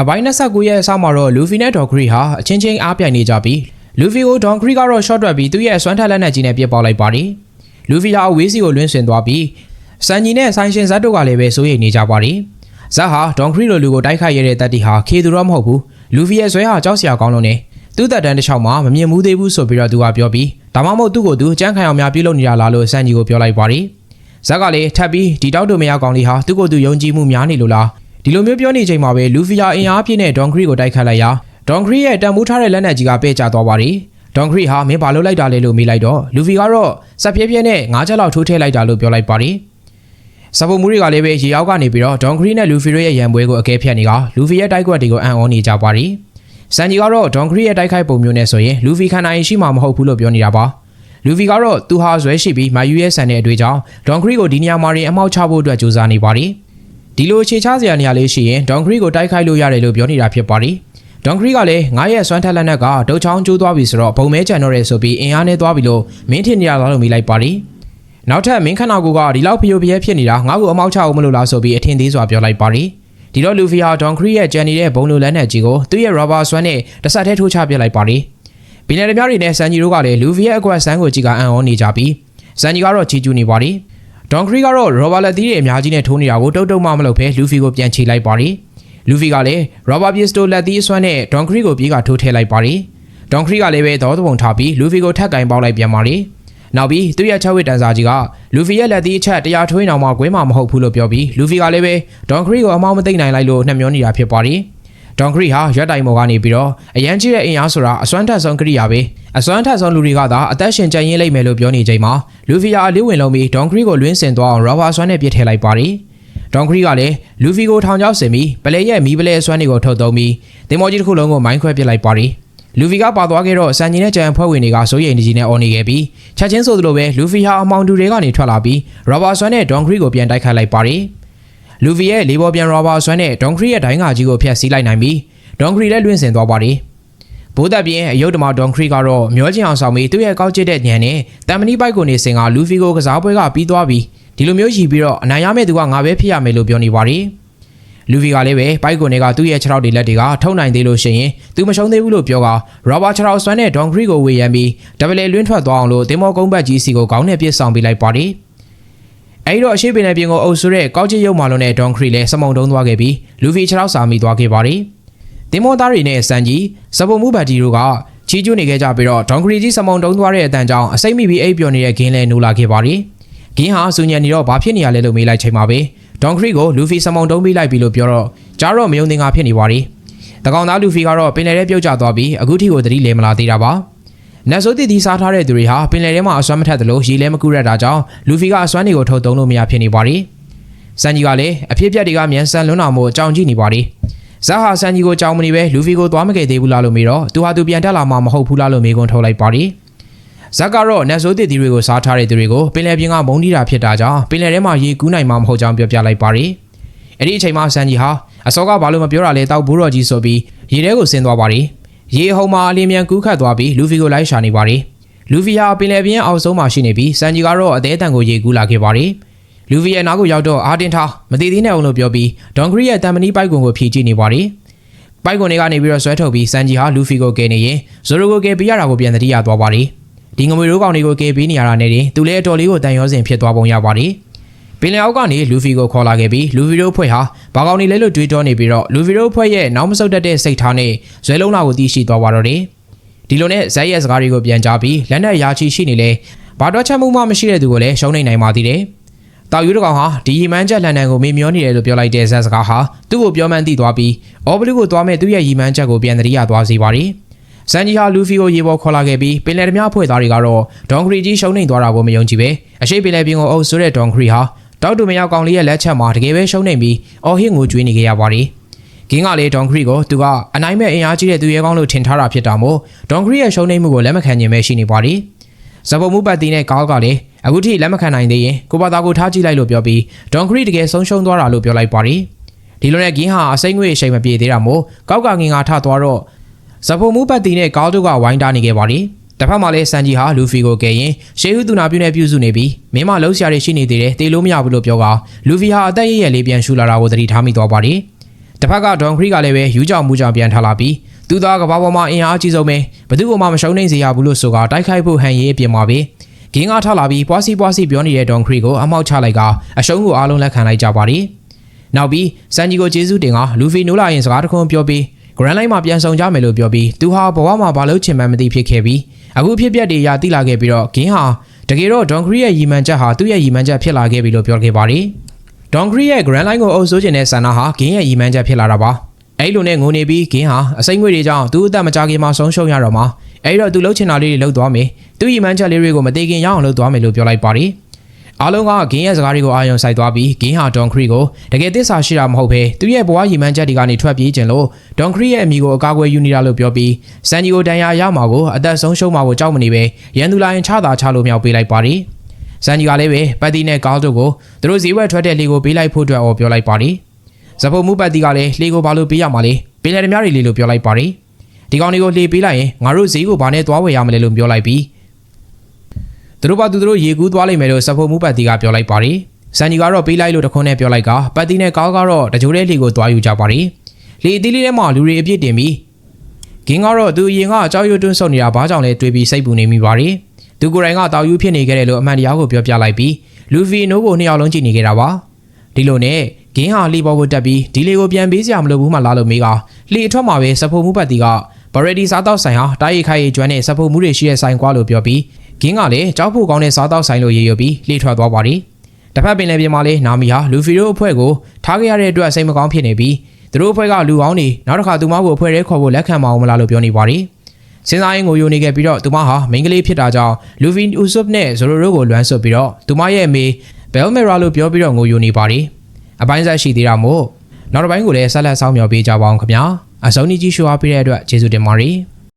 အပိုင်း29ရဲ့အစမှာတော့လူဖီနဲ့ဒေါ်ဂရီဟာအချင်းချင်းအားပြိုင်နေကြပြီးလူဖီကိုဒေါ်ဂရီကတော့ short တွက်ပြီးသူ့ရဲ့ဆွမ်းထက်လက်နက်ကြီးနဲ့ပြစ်ပေါက်လိုက်ပါတယ်လူဖီဟာအဝေးစီကိုလွှင့်ဆင်သွားပြီးစန်ဂျီနဲ့ဆိုင်ရှင်ဇတ်တို့ကလည်းပဲစိုးရိမ်နေကြပါတယ်ဇတ်ဟာဒေါ်ဂရီလိုလူကိုတိုက်ခိုက်ရတဲ့တပ်တီဟာခေသူတော့မဟုတ်ဘူးလူဖီရဲ့ဇွဲဟာကြောက်စရာကောင်းလို့နေသူ့တပ်တန်းတစ်ချောင်းမှာမမြင်မှုသေးဘူးဆိုပြီးတော့သူကပြောပြီးဒါမှမဟုတ်သူ့ကိုသူကြမ်းခံအောင်များပြုလုပ်နေတာလားလို့စန်ဂျီကိုပြောလိုက်ပါတယ်ဇက်ကလည်းထပ်ပြီးဒီတောက်တို့မရကောင်လေးဟာသူ့ကိုယ်သူယုံကြည်မှုများနေလို့လား ဒီလိုမျိုးပြောနေချိန်မှာပဲလူဖီယာအင်အားပြည့်နဲ့ဒေါန်ခရီကိုတိုက်ခတ်လိုက်ရာဒေါန်ခရီရဲ့တန်မိုးထားတဲ့လက်နက်ကြီးကပဲ့ကျသွားပါတယ်။ဒေါန်ခရီဟာမင်းဘာလုပ်လိုက်တာလဲလို့မေးလိုက်တော့လူဖီကတော့စက်ပြဲပြဲနဲ့ငါးချက်လောက်ထိုးထည့်လိုက်တာလို့ပြောလိုက်ပါတယ်။စပုံမူတွေကလည်းပဲရေရောက်ကနေပြီးတော့ဒေါန်ခရီနဲ့လူဖီတို့ရဲ့ရန်ပွဲကိုအကဲဖြတ်နေကလူဖီရဲ့တိုက်ကွက်တွေကိုအံ့ဩနေကြပါတယ်။စန်ဂျီကတော့ဒေါန်ခရီရဲ့တိုက်ခိုက်ပုံမျိုးနဲ့ဆိုရင်လူဖီခန္ဓာရင်ရှိမှာမဟုတ်ဘူးလို့ပြောနေတာပါ။လူဖီကတော့သူဟာဇွဲရှိပြီးမာယူရဲ့ဆန်တဲ့အတွေ့ကြောင့်ဒေါန်ခရီကိုဒီနေရာမှာရင်အမောက်ချဖို့အတွက်ကြိုးစားနေပါတယ်။ ဒီလိုအခြေချစရာနေရာလေးရှိရင်ဒေါန်ခရီကိုတိုက်ခိုက်လို့ရတယ်လို့ပြောနေတာဖြစ်ပါတယ်။ဒေါန်ခရီကလည်းငါရဲ့ဆွမ်းထက်လက်နက်ကဒုတ်ချောင်းကျိုးသွားပြီဆိုတော့ဘုံမဲကြံတော့ရဲဆိုပြီးအင်အားနဲ့သွားပြီလို့မင်းထင်နေရလားလို့မိလိုက်ပါတယ်။နောက်ထပ်မင်းခန္ဓာကိုယ်ကဒီလောက်ဖျို့ဖျဲဖြစ်နေတာငါ့ကိုအမောက်ချအောင်မလို့လားဆိုပြီးအထင်သေးစွာပြောလိုက်ပါတယ်။ဒီတော့လူဖီဟာဒေါန်ခရီရဲ့ကြံနေတဲ့ဘုံလိုလက်နက်ကြီးကိုသူ့ရဲ့ရောဘာဆွမ်းနဲ့တစ်ဆက်တည်းထိုးချပြလိုက်ပါတယ်။ဘီနယ်တများတွေနဲ့ဆန်ဂျီတို့ကလည်းလူဖီရဲ့အကွက်ဆန်းကိုကြည့်ကအံ့ဩနေကြပြီးဆန်ဂျီကတော့ချီကျူးနေပါတယ်။ ဒေါန်ခရီကတော့ရောဘာလက်သီးတွေအများကြီးနဲ့ထိုးနေတာကိုတုတ်တုတ်မှမလုပ်ဘဲလူဖီကိုပြန်ချေလိုက်ပါတယ်။လူဖီကလည်းရောဘာပစ္စတိုလက်သီးအစွမ်းနဲ့ဒေါန်ခရီကိုပြေးကထိုးထည့်လိုက်ပါတယ်။ဒေါန်ခရီကလည်းပဲသောသဘုံထားပြီးလူဖီကိုထက်ကင်ပေါက်လိုက်ပြန်ပါတယ်။နောက်ပြီးသူ့ရဲ့ချက်ဝစ်တန်စာကြီးကလူဖီရဲ့လက်သီးအချက်တရားထွေးအောင်မှကွဲမှာမဟုတ်ဘူးလို့ပြောပြီးလူဖီကလည်းပဲဒေါန်ခရီကိုအမောင်းမသိမ့်နိုင်လိုက်လို့နှမျောနေတာဖြစ်ပါတယ်။ ဒေါန်ခရီဟာရက်တိုင်မော်ကနေပြီးတော့အရန်ကြီးတဲ့အင်အားဆိုတာအစွမ်းထက်ဆုံးကရိယာပဲအစွမ်းထက်ဆုံးလူတွေကသာအသက်ရှင်ကြံရင်းလိမ့်မယ်လို့ပြောနေချိန်မှာလူဖီယာအလေးဝင်လုံးပြီးဒေါန်ခရီကိုလွှင်းစင်သွားအောင်ရောဘာစွမ်းနဲ့ပြစ်ထည့်လိုက်ပါတယ်ဒေါန်ခရီကလည်းလူဖီကိုထောင်ချောက်ဆင်ပြီးပလဲရဲ့မီးပလဲအစွမ်းတွေကိုထုတ်သုံးပြီးတင်မော်ကြီးတစ်ခုလုံးကိုမိုင်းခွဲပစ်လိုက်ပါတယ်လူဖီကပါသွားခဲ့တော့စန်ဂျီနဲ့ကြံဖွဲ့ဝင်တွေကစိုးရိမ်နေကြီးနဲ့အော်နေခဲ့ပြီးချက်ချင်းဆိုသလိုပဲလူဖီဟာအမောင်တူတွေကနေထွက်လာပြီးရောဘာစွမ်းနဲ့ဒေါန်ခရီကိုပြန်တိုက်ခိုက်လိုက်ပါတယ် လူဖီရဲ့လေးဘောပြန်ရောဘာစွမ်းနဲ့ဒေါန်ခရီရဲ့ဒိုင်းငါကြီးကိုဖျက်ဆီးလိုက်နိုင်ပြီးဒေါန်ခရီလည်းလွင့်စင်သွားပါတယ်ဘိုးသက်ပြင်းအယုတ်တမဒေါန်ခရီကတော့မျောချင်အောင်ဆောင်ပြီးသူ့ရဲ့ကောက်ကျစ်တဲ့ညံနဲ့တမ်မနီဘိုက်ကိုနေစင်ကလူဖီကိုကစားပွဲကပြီးသွားပြီးဒီလိုမျိုးရည်ပြီးတော့အနိုင်ရမယ့်သူကငါပဲဖြစ်ရမယ်လို့ပြောနေပါတယ်လူဖီကလည်းပဲဘိုက်ကိုနေကသူ့ရဲ့ခြေထောက်တွေလက်တွေကထုံနိုင်သေးလို့ရှိရင်သူမရှုံးသေးဘူးလို့ပြောကရောဘာခြေထောက်ဆွမ်းနဲ့ဒေါန်ခရီကိုဝေယံပြီးဒဗလေလွင့်ထွက်သွားအောင်လို့တင်မောကုန်းဘတ်ကြီးစီကိုခေါင်းနဲ့ပြစ်ဆောင်ပေးလိုက်ပါတယ် အဲဒီတော့အရှိပင်နယ်ပြင်ကိုအုပ်ဆိုးတဲ့ကောက်ချစ်ရုပ်မာလုံးနဲ့ဒေါန်ခရီလည်းစမုံတုံးသွားခဲ့ပြီးလူဖီခြေထောက်စာမိသွားခဲ့ပါတယ်တင်မောသားတွေနဲ့စန်ကြီးစပုံမှုဘတ်ကြီးတို့ကချီးကျူးနေခဲ့ကြပြီးတော့ဒေါန်ခရီကြီးစမုံတုံးသွားတဲ့အတန်ကြောင့်အစိမ့်မိပြီးအိပ်ပျော်နေတဲ့ဂင်းလဲနိုးလာခဲ့ပါတယ်ဂင်းဟာစူညံနေတော့ဘာဖြစ်နေရလဲလို့မေးလိုက်ချိန်မှာပဲဒေါန်ခရီကိုလူဖီစမုံတုံးပေးလိုက်ပြီလို့ပြောတော့ကြားတော့မယုံသင်္ကာဖြစ်နေပါတယ်တကောင်သားလူဖီကတော့ပင်လယ်ထဲပြုတ်ကျသွားပြီးအခုထိကိုသတိလဲမလာသေးတာပါ နတ်ဆိုးတည်တည်စားထားတဲ့သူတွေဟာပင်လယ်ထဲမှာအစွမ်းမထက်သလိုရေလဲမကူရတာကြောင့်လူဖီကအစွမ်းတွေကိုထုတ်သုံးလို့မရဖြစ်နေပါတယ်စန်ကြီးကလည်းအဖြစ်အပျက်တွေကမြန်ဆန်လွန်းတော်မို့အကြောင်းကြည့်နေပါတယ်ဇာဟာဆန်ကြီးကိုကြောင်မနေပဲလူဖီကိုသွားမခဲ့သေးဘူးလားလို့မေးတော့သူဟာသူပြန်တက်လာမှမဟုတ်ဘူးလားလို့မေးခွန်းထုတ်လိုက်ပါတယ်ဇက်ကတော့နတ်ဆိုးတည်တည်တွေကိုစားထားတဲ့သူတွေကိုပင်လယ်ပြင်ကမုန်းတီးတာဖြစ်တာကြောင့်ပင်လယ်ထဲမှာရေကူးနိုင်မှာမဟုတ်ကြောင်းပြောပြလိုက်ပါတယ်အဲ့ဒီအချိန်မှာဆန်ကြီးဟာအစောကဘာလို့မပြောတာလဲတောက်ဘိုးတော်ကြီးဆိုပြီးရေထဲကိုဆင်းသွားပါတယ် ရေအဟုန်မှာအလင်းမြန်ကူးခတ်သွားပြီးလူဖီကိုလိုက်ရှာနေပါတယ်လူဖီဟာပင်လယ်ပြင်အောက်ဆုံးမှာရှိနေပြီးဆန်ကြီးကတော့အသေးအတန်ကိုရေကူးလာခဲ့ပါတယ်လူဖီရဲ့နားကိုရောက်တော့အာတင်ထားမတည်သေးနဲ့အောင်လို့ပြောပြီးဒေါန်ဂရီရဲ့တမ်မနီပိုက်ကွန်ကိုဖြည့်ကြည့်နေပါတယ်ပိုက်ကွန်တွေကနေပြီးတော့ဆွဲထုတ်ပြီးဆန်ဂျီဟာလူဖီကိုကယ်နေရင်ဇိုရိုကိုကယ်ပေးရတာကိုပြန်တတိယသွားပါတယ်ဒီငမွေရိုးကောင်တွေကိုကယ်ပေးနေရတာနဲ့တင်သူလည်းအတော်လေးကိုတန်ရောစင်ဖြစ်သွားပုံရပါတယ် ပင်လယ်အောက်ကနေလူဖီကိုခေါ်လာခဲ့ပြီးလူဖီတို့ဖွဲ့ဟာဘာကောင်နေလဲလို့တွေးတောနေပြီးတော့လူဖီတို့ဖွဲ့ရဲ့နောက်မဆုတ်တတ်တဲ့စိတ်ထားနဲ့ဇွဲလုံးလာကိုတီးရှိသွားပါတော့တယ်ဒီလိုနဲ့ဇက်ရဲ့စကားတွေကိုပြန်ကြားပြီးလက်နက်ရာချီရှိနေလဲဘာတော့ချက်မှုမှမရှိတဲ့သူကိုလည်းရှုံးနေနိုင်ပါသေးတယ်တောက်ယူတကောင်ဟာဒီရီမန်းချက်လန်ဒန်ကိုမေမျောနေတယ်လို့ပြောလိုက်တဲ့ဇက်စကားဟာသူ့ကိုပြောမှန်းသိသွားပြီးအော်ဘလူးကိုသွားမဲ့သူ့ရဲ့ရီမန်းချက်ကိုပြန်တရိယာသွားစေပါတယ်။စန်ဂျီဟာလူဖီကိုရေပေါ်ခေါ်လာခဲ့ပြီးပင်လယ်ဓမြအဖွဲ့သားတွေကတော့ဒေါန်ခရီကြီးရှုံးနေသွားတာကိုမယုံကြည်ပဲအရှိပင်လယ်ပြင်ကိုအုပ်ဆိုးတဲ့ဒေါန်ခရီဟာ တောက်တူမရောက်ကောင်လေးရဲ့လက်ချက်မှာတကယ်ပဲရှုံးနေပြီးအော်ဟစ်ငိုကြွေးနေကြရပါတယ်။ဂင်းကလေဒေါန်ခရီကိုသူကအနိုင်မဲ့အင်အားကြီးတဲ့သူရဲကောင်းလို့ထင်ထားတာဖြစ်တာမို့ဒေါန်ခရီရဲ့ရှုံးနေမှုကိုလက်မခံနိုင်ပဲရှိနေပါတယ်။ဇဘုံမှုပတ်တီနဲ့ကားကလည်းအခုထိလက်မခံနိုင်သေးရင်ကိုပါသားကိုထားကြည့်လိုက်လို့ပြောပြီးဒေါန်ခရီတကယ်ဆုံးရှုံးသွားတာလို့ပြောလိုက်ပါတယ်။ဒီလိုနဲ့ဂင်းဟာအစိမ့်ငွေအချိန်မပြေသေးတာမို့ကောက်ကငင်ကထသွားတော့ဇဘုံမှုပတ်တီနဲ့ကားတို့ကဝိုင်းတားနေခဲ့ပါတယ်။ တစ်ဖက်မှာလည်းစန်ဂျီဟာလူဖီကိုကယ်ရင်ရှေးဟူသူနာပြုနဲ့ပြုစုနေပြီးမင်းမလုံးဆရာတွေရှိနေသေးတယ်တေလို့မရဘူးလို့ပြောကလူဖီဟာအသက်ရရလေးပြန်ရှူလာတာကိုသတိထားမိသွားပါတယ်။တစ်ဖက်ကဒေါန်ခရီကလည်းပဲယူကြောင်မှုကြောင်ပြန်ထားလာပြီးသူသားကဘာပေါ်မှာအင်အားအကြီးဆုံးပဲဘသူ့ကိုမှမရှုံးနိုင်စေရဘူးလို့ဆိုကတိုက်ခိုက်ဖို့ဟန်ရေးအပြင်မှာပဲဂင်းကားထလာပြီးပွားစီပွားစီပြောနေတဲ့ဒေါန်ခရီကိုအမောက်ချလိုက်ကအရှုံးကိုအားလုံးလက်ခံလိုက်ကြပါတယ်နောက်ပြီးစန်ဂျီကိုကျေးဇူးတင်ကလူဖီနိုးလာရင်စကားတစ်ခွန်းပြောပြီးဂရန်လိုင်းမှာပြန်ဆောင်ကြမယ်လို့ပြောပြီးသူဟာဘဝမှာဘာလို့ချင်မှန်းမသိဖြစ်ခဲ့ပြီးအခုဖြစ်ပျက်တွေရာတိလာခဲ့ပြီးတော့ဂင်းဟာတကယ်တော့ဒေါန်ခရီရဲ့ရီမန်ချက်ဟာသူ့ရဲ့ရီမန်ချက်ဖြစ်လာခဲ့ပြီလို့ပြောခဲ့ပါတယ်ဒေါန်ခရီရဲ့ Grand Line ကိုအုပ်စိုးခြင်းတဲ့ဆန္ဒဟာဂင်းရဲ့ရီမန်ချက်ဖြစ်လာတာပါအဲ့လိုနဲ့ငိုနေပြီးဂင်းဟာအစိမ့်ငွေတွေကြောင့်သူ့အသက်မကြခင်မှာဆုံးရှုံးရတော့မှာအဲ့တော့သူလှုပ်ချင်တာလေးတွေလှုပ်သွားမယ်သူ့ရီမန်ချက်လေးတွေကိုမသေးခင်ရအောင်လှုပ်သွားမယ်လို့ပြောလိုက်ပါတယ် အားလုံးကဂင်းရဲ့စကားတွေကိုအာရုံစိုက်သွားပြီးဂင်းဟာဒေါန်ခရီကိုတကယ်သစ္စာရှိတာမဟုတ်ဘဲသူ့ရဲ့ဘဝရီမန်ချက်တွေကနေထွက်ပြေးခြင်းလို့ဒေါန်ခရီရဲ့အမိကိုအကာအကွယ်ယူနေတာလို့ပြောပြီးစန်ဂျီကိုတန်ရာရမှာကိုအသက်ဆုံးရှုံးမှာကိုကြောက်မနေပဲရန်သူလိုင်းချတာချလို့မြောက်ပေးလိုက်ပါတယ်စန်ဂျီကလည်းပဲပတ်တီနဲ့ကားတို့ကိုသူတို့ဈေးဝယ်ထွက်တဲ့လေကိုပေးလိုက်ဖို့အတွက်အော်ပြောလိုက်ပါတယ်ဇဖို့မှုပတ်တီကလည်းလေကိုဘာလို့ပေးရမှာလဲပေးတယ်ဓမြတွေလေလို့ပြောလိုက်ပါတယ်ဒီကောင်တွေကိုလေပေးလိုက်ရင်ငါတို့ဈေးကိုဘာနဲ့သွားဝယ်ရမလဲလို့ပြောလိုက်ပြီး သူတို့ဘာသူတို့ရေကူးသွားလိမ့်မယ်လို့ဇဖို့မှုပတ်တီကပြောလိုက်ပါတယ်စန်ဂျီကတော့ပေးလိုက်လို့တခွန်းနဲ့ပြောလိုက်ကပတ်တီနဲ့ကားကတော့တကြိုးတဲ့လေကိုသွားယူကြပါတယ်လေအသီးလေးထဲမှာလူတွေအပြစ်တင်ပြီးဂင်းကတော့သူအရင်ကအကြောက်ရွံ့တွန်းဆုပ်နေတာဘာကြောင့်လဲတွေးပြီးစိတ်ပူနေမိပါတယ်သူကိုယ်တိုင်ကတောက်ယူဖြစ်နေခဲ့တယ်လို့အမှန်တရားကိုပြောပြလိုက်ပြီးလူဖီနိုးကိုနှစ်ယောက်လုံးကြည့်နေခဲ့တာပါဒီလိုနဲ့ဂင်းဟာလီပေါ်ကိုတက်ပြီးဒီလေကိုပြန်ပေးစရာမလိုဘူးမှလာလို့မေးကလီအထွက်မှာပဲစဖို့မှုပတ်တီကဘရဒီစားတော့ဆိုင်ဟာတားရီခိုင်ရီကျွမ်းနဲ့စဖို့မှုတွေရှိတဲ့ဆိုင်ကွာလို့ပြောပြီး ဂင်းကလည်းကြောက်ဖို့ကောင်းတဲ့စားတော့ဆိုင်လို့ရေရွပြီးလှေထွက်သွားပါတယ်တစ်ဖက်ပင်လယ်ပြင်မှာလည်းနာမီဟာလူဖီတို့အဖွဲ့ကိုထားခဲ့ရတဲ့အတွက်စိတ်မကောင်းဖြစ်နေပြီးသူတို့အဖွဲ့ကလူကောင်းတွေနောက်တစ်ခါသူမကိုအဖွဲ့ရဲခေါ်ဖို့လက်ခံမအောင်မလားလို့ပြောနေပါတယ်စဉ်းစားရင်ကိုယိုနေခဲ့ပြီးတော့သူမဟာမိန်းကလေးဖြစ်တာကြောင့်လူဖီဥဆုပ်နဲ့ဇိုရိုရိုကိုလွမ်းဆွတ်ပြီးတော့သူမရဲ့အမေဘယ်လ်မီရာလို့ပြောပြီးတော့ငိုယိုနေပါတယ်အပိုင်းဆက်ရှိသေးတာမို့နောက်တစ်ပိုင်းကိုလည်းဆက်လက်ဆောင်မြော်ပေးကြပါအောင်ခင်ဗျာအစုံကြီးကြီးရှိုးအားပေးတဲ့အတွက်ကျေးဇူးတင်ပါတယ်